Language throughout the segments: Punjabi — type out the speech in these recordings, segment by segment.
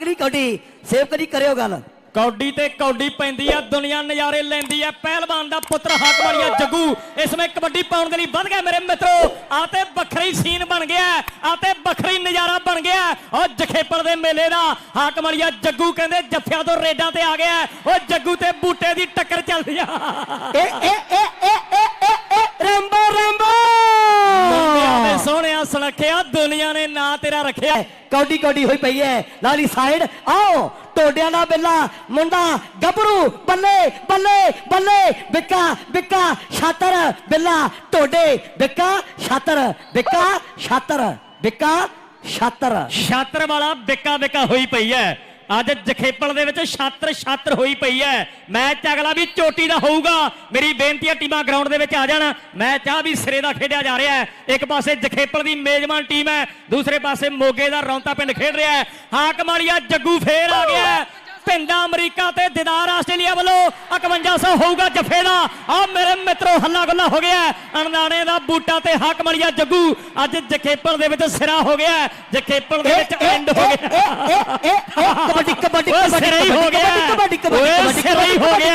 ਅਗਲੀ ਕੌਡੀ ਸੇਵ ਕਰੀ ਕਰਿਓ ਗੱਲ। ਕੌਡੀ ਤੇ ਕੌਡੀ ਪੈਂਦੀ ਆ ਦੁਨੀਆ ਨਜ਼ਾਰੇ ਲੈਂਦੀ ਆ। ਪਹਿਲਵਾਨ ਦਾ ਪੁੱਤਰ ਹਾਕਮਾਨੀਆ ਜੱਗੂ ਇਸ ਵਿੱਚ ਕਬੱਡੀ ਪਾਉਣ ਦੇ ਲਈ ਵੱਧ ਗਿਆ। ਮੇਰੇ ਮਿੱਤਰੋ ਆ ਤੇ ਵੱਖਰੀ ਸੀਨ ਬਣ ਗਿਆ ਆ ਤੇ ਵੱਖਰੀ ਨਜ਼ਾਰਾ ਬਣ ਗਿਆ ਉਹ ਜਖੇਪਲ ਦੇ ਮੇਲੇ ਦਾ ਹਾਕਮਾਨੀਆ ਜੱਗੂ ਕਹਿੰਦੇ ਜੱਫਿਆਂ ਤੋਂ ਰੇਡਾਂ ਤੇ ਆ ਗਿਆ ਉਹ ਜੱਗੂ ਤੇ ਬੂਟੇ ਦੀ ਟੱਕਰ ਚੱਲਦੀ ਆ। ਏ ਏ ਏ ਸੁਨੱਖਿਆ ਦੁਨੀਆ ਨੇ ਨਾਂ ਤੇਰਾ ਰੱਖਿਆ। ਕੌਡੀ ਕੌਡੀ ਹੋਈ ਪਈ ਹੈ ਲਾਲੀ ਸਾਈਡ ਆਓ ਟੋਡਿਆਂ ਦਾ ਬਿੱਲਾ ਮੁੰਡਾ ਗੱਭਰੂ ਬੱਲੇ ਬੱਲੇ ਬੱਲੇ ਬਿੱਕਾ ਬਿੱਕਾ ਛਾਤਰ ਬਿੱਲਾ ਟੋਡੇ ਬਿੱਕਾ ਛਾਤਰ ਬਿੱਕਾ ਛਾਤਰ ਬਿੱਕਾ ਛਾਤਰ। ਛਾਤਰ ਵਾਲਾ ਬਿੱਕਾ ਬਿੱਕਾ ਹੋਈ ਪਈ ਐ। ਅੱਜ ਜਖੇਪਲ ਦੇ ਵਿੱਚ ਛਾਤਰ ਛਾਤਰ ਹੋਈ ਪਈ ਐ ਮੈਚ ਅਗਲਾ ਵੀ ਚੋਟੀ ਦਾ ਹੋਊਗਾ। ਮੇਰੀ ਬੇਨਤੀ ਹੈ ਟੀਮਾਂ ਗਰਾਊਂਡ ਦੇ ਵਿੱਚ ਆ ਜਾਣ। ਮੈਚ ਆ ਵੀ ਸਿਰੇ ਦਾ ਖੇਡਿਆ ਜਾ ਰਿਹਾ ਹੈ। ਇੱਕ ਪਾਸੇ ਜਖੇਪਲ ਦੀ ਮੇਜ਼ਬਾਨ ਟੀਮ ਹੈ। ਦੂਸਰੇ ਪਾਸੇ ਮੋਗੇ ਦਾ ਰੌਂਤਾ ਪਿੰਡ ਖੇਡ ਰਿਹਾ ਹੈ। ਹਾਕਮਾਲੀਆ ਜੱਗੂ ਫੇਰ ਆ ਗਿਆ ਪਿੰਡਾ ਅਮਰੀਕਾ ਤੇ ਦਿਦਾਰ ਆਸਟ੍ਰੇਲੀਆ ਵੱਲੋਂ 5100 ਹੋਊਗਾ ਜਫੇ ਦਾ ਆ ਮੇਰੇ ਮਿੱਤਰੋ ਹੱਲਾ ਗੁੱਲਾ ਹੋ ਗਿਆ ਹੈ। ਅਣਦਾਣੇ ਦਾ ਬੂਟਾ ਤੇ ਹਾਕਮਾਲੀਆ ਜੱਗੂ ਅੱਜ ਜਖੇਪਲ ਦੇ ਵਿੱਚ ਸਿਰਾ ਹੋ ਗਿਆ ਹੈ। ਜਖੇਪਲ ਦੇ ਵਿੱਚ ਐਂਡ ਹੋ ਗਿਆ ਕਬੱਡੀ ਕਬੱਡੀ ਕਬੱਡੀ ਹੀ ਗਿਆ ਕਬੱਡੀ ਕਬੱਡੀ ਕਬੱਡੀ ਹੀ ਗਿਆ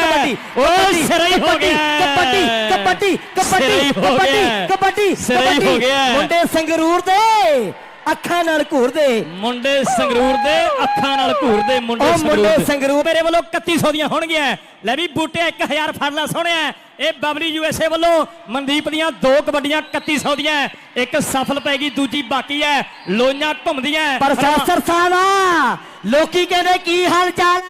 ਓਏ ਸਿਰੇ ਹੀ ਹੋ ਗਿਆ ਕਬੱਡੀ ਕਬੱਡੀ ਕਬੱਡੀ ਕਬੱਡੀ। ਕਬੱਡੀ ਸਿਰੇ ਹੀ ਹੋ ਗਿਆ। ਮੁੰਡੇ ਸੰਗਰੂਰ ਦੇ ਅੱਖਾਂ ਨਾਲ ਘੂਰਦੇ। ਮੁੰਡੇ ਸੰਗਰੂਰ ਦੇ ਅੱਖਾਂ ਨਾਲ ਘੂਰਦੇ ਮੁੰਡੇ ਉਹ ਸੰਗਰੂਰ ਮੁੰਡੇ ਦੇ। ਸੰਗਰੂਰ। ਮੇਰੇ ਵੱਲੋਂ 3100 ਦੀਆਂ ਹੋਣਗੀਆਂ। ਲੈ ਵੀ ਬੂਟੇ 1000 ਫੜ ਲੈ ਸੋਹਣਿਆ। ਇਹ ਬਬਲੀ ਯੂਐਸਏ ਵੱਲੋਂ ਮਨਦੀਪ ਦੀਆਂ ਦੋ ਕਬੱਡੀਆਂ 3100 ਦੀਆਂ। ਇੱਕ ਸਫਲ ਪੈ ਗਈ ਦੂਜੀ ਬਾਕੀ ਹੈ। ਲੋਈਆਂ ਘੁੰਮਦੀਆਂ। ਪ੍ਰੋਫੈਸਰ ਸਾਹਿਬ ਲੋਕੀ ਕਹਿੰਦੇ ਕੀ ਹਾਲ ਚਾਲ?